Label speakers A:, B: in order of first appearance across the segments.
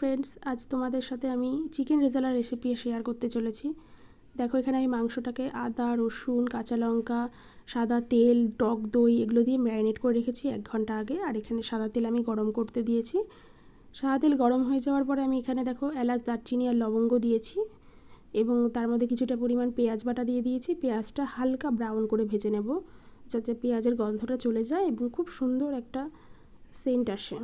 A: Friends আজ তোমাদের সাথে আমি চিকেন রেজালা রেসিপি শেয়ার করতে চলেছি। দেখো, এখানে আমি মাংসটাকে আদা, রসুন, কাঁচা লঙ্কা, সাদা তেল, টক দই এগুলো দিয়ে ম্যারিনেট করে রেখেছি এক ঘণ্টা আগে। আর এখানে সাদা তেল আমি গরম করতে দিয়েছি। সাদা তেল গরম হয়ে যাওয়ার পরে আমি এখানে দেখো এলাচ, দারচিনি আর লবঙ্গ দিয়েছি এবং তার মধ্যে কিছুটা পরিমাণ পেঁয়াজ বাটা দিয়ে দিয়েছি। পেঁয়াজটা হালকা ব্রাউন করে ভেজে নেব যাতে পেঁয়াজের গন্ধটা চলে যায় এবং খুব সুন্দর একটা সেন্ট আসে।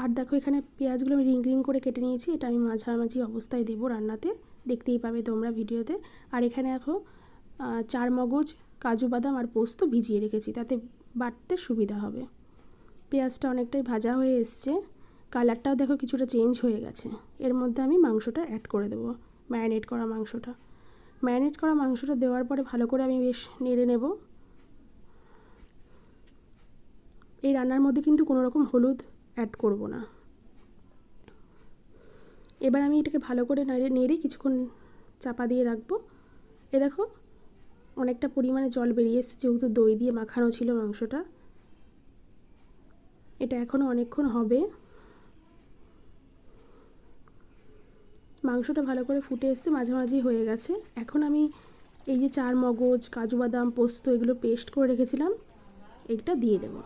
A: আর দেখো এখানে পেঁয়াজগুলো আমি রিং রিং করে কেটে নিয়েছি, এটা আমি মাঝামাঝি অবস্থায় দেবো রান্নাতে, দেখতেই পাবে তোমরা ভিডিওতে। আর এখানে দেখো চার মগজ, কাজু বাদাম আর পোস্ত ভিজিয়ে রেখেছি, তাতে বাটতে সুবিধা হবে। পেঁয়াজটা অনেকটাই ভাজা হয়ে এসছে, কালারটাও দেখো কিছুটা চেঞ্জ হয়ে গেছে। এর মধ্যে আমি মাংসটা অ্যাড করে দেবো, ম্যারিনেট করা মাংসটা। ম্যারিনেট করা মাংসটা দেওয়ার পরে ভালো করে আমি বেশ নেড়ে নেব। এই রান্নার মধ্যে কিন্তু কোনো রকম হলুদ অ্যাড করব না। এবার আমি এটাকে ভালো করে নেড়ে নেড়ে কিছুক্ষণ চাপা দিয়ে রাখব। এ দেখো, অনেকটা পরিমাণে জল বেরিয়ে এসছে, যেহেতু দই দিয়ে মাখানো ছিল মাংসটা। এটা এখনও অনেকক্ষণ হবে। মাংসটা ভালো করে ফুটে এসছে মাঝামাঝি হয়ে গেছে। এখন আমি এই যে চার মগজ, কাজু বাদাম, পোস্ত, এগুলো পেস্ট করে রেখেছিলাম। এইটা দিয়ে দেবো।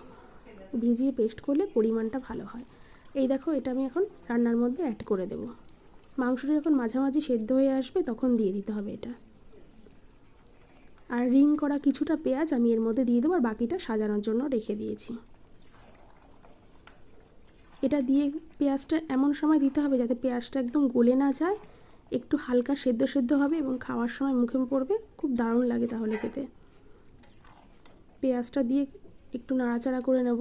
A: ভিজিয়ে পেস্ট করলে পরিমাণটা ভালো হয়। এই দেখো, এটা আমি এখন রান্নার মধ্যে অ্যাড করে দেব। মাংসটা যখন মাঝামাঝি সেদ্ধ হয়ে আসবে, তখন দিয়ে দিতে হবে এটা। আর রিং করা কিছুটা পেঁয়াজ আমি এর মধ্যে দিয়ে দেবো, আর বাকিটা সাজানোর জন্য রেখে দিয়েছি। এটা দিয়ে পেঁয়াজটা এমন সময় দিতে হবে যাতে পেঁয়াজটা একদম গলে না যায়, একটু হালকা সেদ্ধ সেদ্ধ হবে এবং খাওয়ার সময় মুখে পড়বে, খুব দারুণ লাগে তাহলে খেতে। পেঁয়াজটা দিয়ে একটু নাড়াচাড়া করে নেব।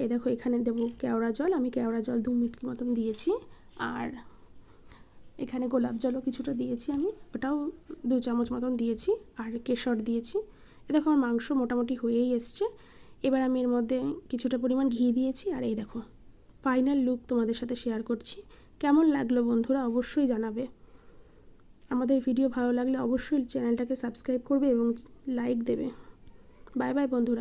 A: এই দেখো, এখানে দেবো কেওড়া জল। আমি কেওড়া জল দু মিনিট মতন দিয়েছি। আর এখানে গোলাপ জলও কিছুটা দিয়েছি আমি। ওটাও দু চামচ মতন দিয়েছি। আর কেশর দিয়েছি। এ দেখো, আমার মাংস মোটামুটি হয়েই এসছে। এবার আমি এর মধ্যে কিছুটা পরিমাণ ঘি দিয়েছি। আর এই দেখো, ফাইনাল লুক তোমাদের সাথে শেয়ার করছি। কেমন লাগল বন্ধুরা অবশ্যই জানাবে। আমাদের ভিডিও ভালো লাগলে অবশ্যই চ্যানেলটাকে সাবস্ক্রাইব করবে এবং লাইক দেবে। বাই বাই বন্ধুরা।